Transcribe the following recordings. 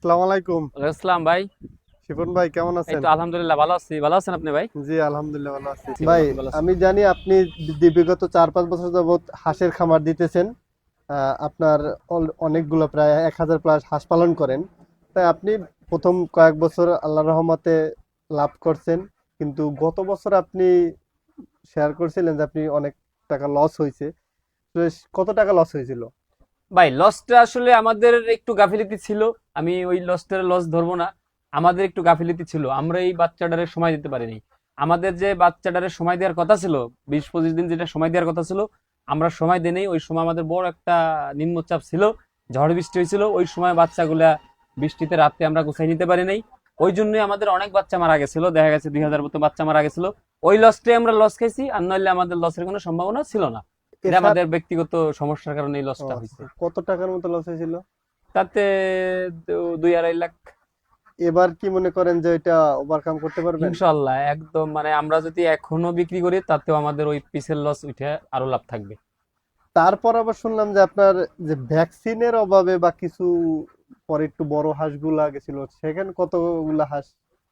আসসালামু আলাইকুম। আসসালাম ভাই। শিপন ভাই কেমন আছেন? আলহামদুলিল্লাহ ভালো আছি। ভালো আছেন আপনি ভাই? জি আলহামদুলিল্লাহ ভালো আছি। ভাই আমি জানি আপনি বিগত চার পাঁচ বছর যাবত হাঁসের খামার দিতেছেন। আপনার অনেকগুলো প্রায় এক হাজার প্লাস হাঁস পালন করেন। তাই আপনি প্রথম কয়েক বছর আল্লাহ রহমতে লাভ করছেন। কিন্তু গত বছর আপনি শেয়ার করছিলেন যে আপনি অনেক টাকা লস হয়েছে। কত টাকা লস হয়েছিল? ভাই লসটা আসলে আমাদের একটু গাফিলতি ছিল। আমি ওই লসটার লস ধরবো না। আমাদের একটু গাফিলতি ছিল। আমরা এই বাচ্চাটারে সময় দিতে পারিনি। আমাদের যে বাচ্চাটারে সময় দেওয়ার কথা ছিল বিশ পঁচিশ দিন যেটা সময় দেওয়ার কথা ছিল আমরা সময় দিই ওই সময় আমাদের বড় একটা নিম্নচাপ ছিল ঝড় বৃষ্টি হয়েছিল। ওই সময় বাচ্চাগুলা বৃষ্টিতে রাতে আমরা গুছাই নিতে পারি নাই। ওই জন্যই আমাদের অনেক বাচ্চা মারা গেছিল। দেখা গেছে দুই হাজার মতো বাচ্চা মারা গেছিল। ওই লসটাই আমরা লস খাইছি আর নইলে আমাদের লসের কোনো সম্ভাবনা ছিল না। এটা আমাদের ব্যক্তিগত সমস্যার কারণে এই লসটা হয়েছে। কত টাকার মতো লস হয়েছিল? তাতে দুই আড়াই লাখ। এবার কি মনে করেন যে এটা ওভারকাম করতে পারবেন? ইনশাল্লাহ একদম মানে আমরা যদি এখনও বিক্রি করি তাতেও আমাদের ওই পিসের লস উঠে আরও লাভ থাকবে। তারপর আবার শুনলাম যে আপনার যে ভ্যাকসিনের অভাবে বা কিছু পরে একটু বড় হাঁসগুলা গেছিল সেখানে কতগুলা হাঁস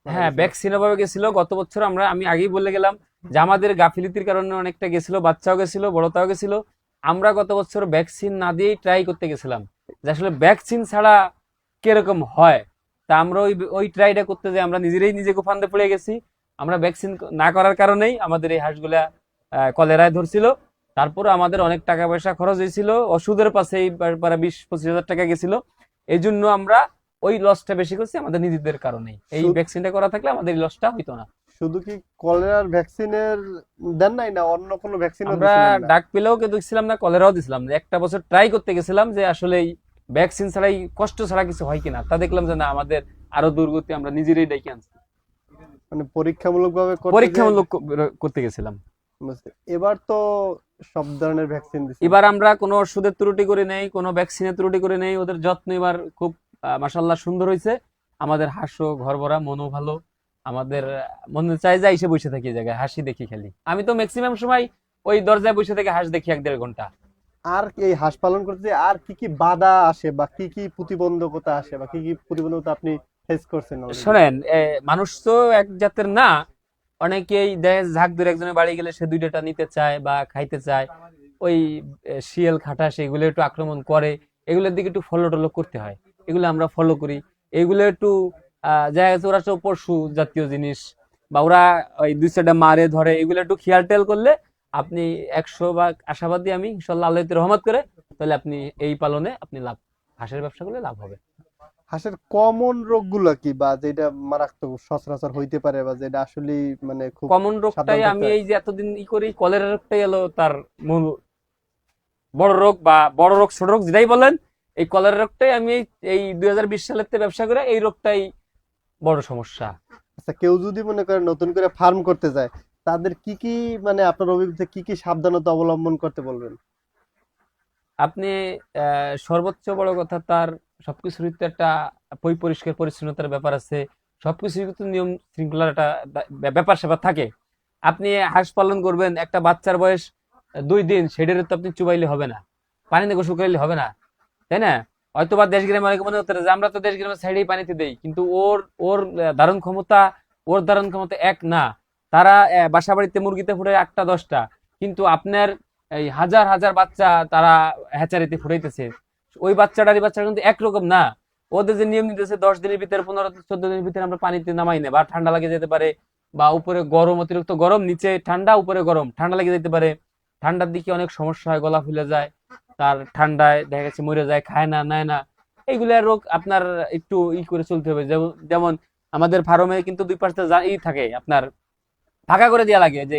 হ্যাঁ? ভ্যাকসিন অভাবে গেছিল। গত বছর আমরা আমি আগেই বলে গেলাম যে আমাদের গাফিলতির কারণে অনেকটা গেছিল বাচ্চাও গেছিল বড়তাও গেছিল। আমরা গত বছর ভ্যাকসিন না দিয়েই ট্রাই করতে গেছিলাম। যে আসলে ভ্যাকসিন ছাড়া কীরকম হয়? তা আমরা ওই ওই ট্রাইটা করতে যে আমরা নিজেরাই নিজেকে ফান্দে পড়ে গেছি। আমরা ভ্যাকসিন না করার কারণেই আমাদের এই হাঁসগুলা কলেরায় ধরছিল। তারপরে আমাদের অনেক টাকা পয়সা খরচ হয়েছিল। ওষুধের পাশেই প্রায় বিশ পঁচিশ হাজার টাকা গেছিল। এই জন্য আমরা ওই লসটা বেশি করছি আমাদের নিজেদের কারণেই। এই ভ্যাকসিনটা করা থাকলে আমাদের এই লসটা হইতো না। শুধু কি কলেরার ভ্যাকসিনের দেন নাই না অন্য কোনো ভ্যাকসিন আমরা ডাক পেলেও কিন্তু দিছিলাম না কলেরাও দিছিলাম একটা বছর ট্রাই করতে গেছিলাম যে আসলে ভ্যাকসিন ছাড়াই কষ্ট ছাড়া কিছু হয় কিনা তা দেখলাম যে না আমাদের আরও দুর্গতি আমরা নিজেরাই ডেকে আনছি। মানে পরীক্ষামূলক ভাবে পরীক্ষামূলক করতে গেছিলাম। এবার তো সব ধরনের ভ্যাকসিন দিচ্ছে এবার আমরা কোনো ওষুধের ত্রুটি করে নেই কোনো ভ্যাকসিনের ত্রুটি করে নেই ওদের যত্ন এবার খুব মাসাল্লাহ সুন্দর হয়েছে আমাদের হাস্য ঘর ভরা মনও ভালো। আমাদের মনে চাই যায় এসে বসে থাকি জায়গায় হাসি দেখি খালি। আমি তো ম্যাক্সিমাম সময় ওই দরজায় বসে থেকে হাস দেখি এক দেড় ঘণ্টা। আর এই হাঁস পালন করতে আর কি কি বাধা আসে বা কি কি প্রতিবন্ধকতা আসে বা কি কি প্রতিবন্ধকতা আপনি ফেস করছেন শোনেন মানুষ তো এক জাতের না, অনেকেই দেয় ঝাঁক ধরে একজনের বাড়ি গেলে সে দুইটা নিতে চায় বা খাইতে চায়। ওই শিয়াল খাটাস এগুলো একটু আক্রমণ করে, এগুলোর দিকে একটু ফলো টলো করতে হয়। এগুলো আমরা ফলো করি। এগুলো একটু দেখা গেছে ওরা তো পশু জাতীয় জিনিস বা ওরা ওই দুই সাইডে মারে ধরে, এগুলো একটু খেয়াল টেয়াল করলে আপনি একশো বা আশাবাদী আমি ইনশাল্লাহ আল্লাহ রহমত করে তাহলে আপনি এই পালনে আপনি লাভ হাঁসের ব্যবসা করলে লাভ হবে। হাঁসের কমন রোগগুলো কি বা যেটা মারাত্মক সচরাচর হইতে পারে বা যেটা আসলে মানে খুব কমন রোগটাই আমি এই যে এতদিন ই করি কলেরা রোগটাই এলো তার মূল বড় রোগ বা বড় রোগ ছোট রোগ যেটাই বলেন এই কলেরা রোগটাই আমি এই- এই দুই হাজার বিশ সালের ব্যবসা করে এই রোগটাই বড় সমস্যা। আচ্ছা কেউ যদি মনে করে নতুন করে ফার্ম করতে যায় তাদের কি কি মানে আপনার অভিজ্ঞতা, কি কি সাবধানতা অবলম্বন করতে বলবেন? আপনি সর্বোচ্চ বড় কথা তার সবকিছুরই তো একটা পরিষ্কার পরিচ্ছন্নতার ব্যাপার আছে। সবকিছুরই তো নিয়ম শৃঙ্খলার একটা ব্যাপার স্যাপার থাকে। আপনি হাঁস পালন করবেন, একটা বাচ্চার বয়স দুই দিন সেটার তো আপনি চুবাইলে হবে না। পানিতে গোসল করাইলে হবে না। তাই না? হয়তো বা দেশ গ্রামে অনেকে মনে হতে যে, আমরা তো দেশ গ্রামের সাইডেই পানিতে দেই, কিন্তু ওর ওর ধারণ ক্ষমতা, ওর ধারণ ক্ষমতা এক না। তারা বাসা বাড়িতে মুরগিতে ফুটে আটটা, দশটা। কিন্তু আপনার এই হাজার হাজার বাচ্চা তারা হ্যাচারিতে ফুটাইতেছে। ওই বাচ্চাটার, এই বাচ্চাটা কিন্তু একরকম না। ওদের যে নিয়ম নিতেছে, দশ দিনের ভিতরে, পনেরো, চোদ্দ দিনের ভিতরে আমরা পানিতে নামাই না, বা ঠান্ডা লাগে যেতে পারে, বা উপরে গরম, অতিরিক্ত গরম, নিচে ঠান্ডা, উপরে গরম, ঠান্ডা লেগে যেতে পারে। ঠান্ডার দিকে অনেক সমস্যা হয়, গলা ফুলে যায়, তার ঠান্ডায় দেখা গেছে মরে যায়, খায় না, নেয় না। এইগুলা রোগ আপনার একটু ই করে চলতে হবে। যেমন আমাদের ফার্মে কিন্তু দুই যা- ই থাকে আপনার ফাঁকা করে দেওয়া লাগে যে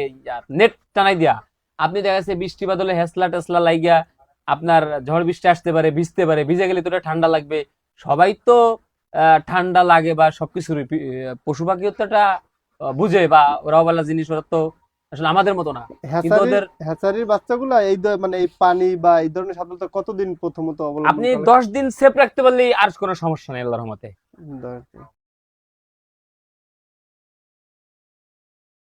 নেট টানাই দেয়া। আপনি দেখা যাচ্ছে বৃষ্টি বাদলে হেসলা টেসলা লাইগা আপনার ঝড় বৃষ্টি আসতে পারে ভিজতে পারে ভিজে গেলে তো ঠান্ডা লাগবে। সবাই তো ঠান্ডা লাগে বা আহ, পশু পাখিও তো এটা বুঝে বা ওরাও বলা জিনিস ওরা তো আসলে আমাদের মতো না। ওদের- হ্যাচারির বাচ্চাগুলা এই মানে এই পানি বা এই ধরনের সাধারণত কতদিন প্রথমত আপনি দশ দিন সেফ রাখতে পারলেই আর কোনো সমস্যা নেই আল্লাহর রহমতে। দিন।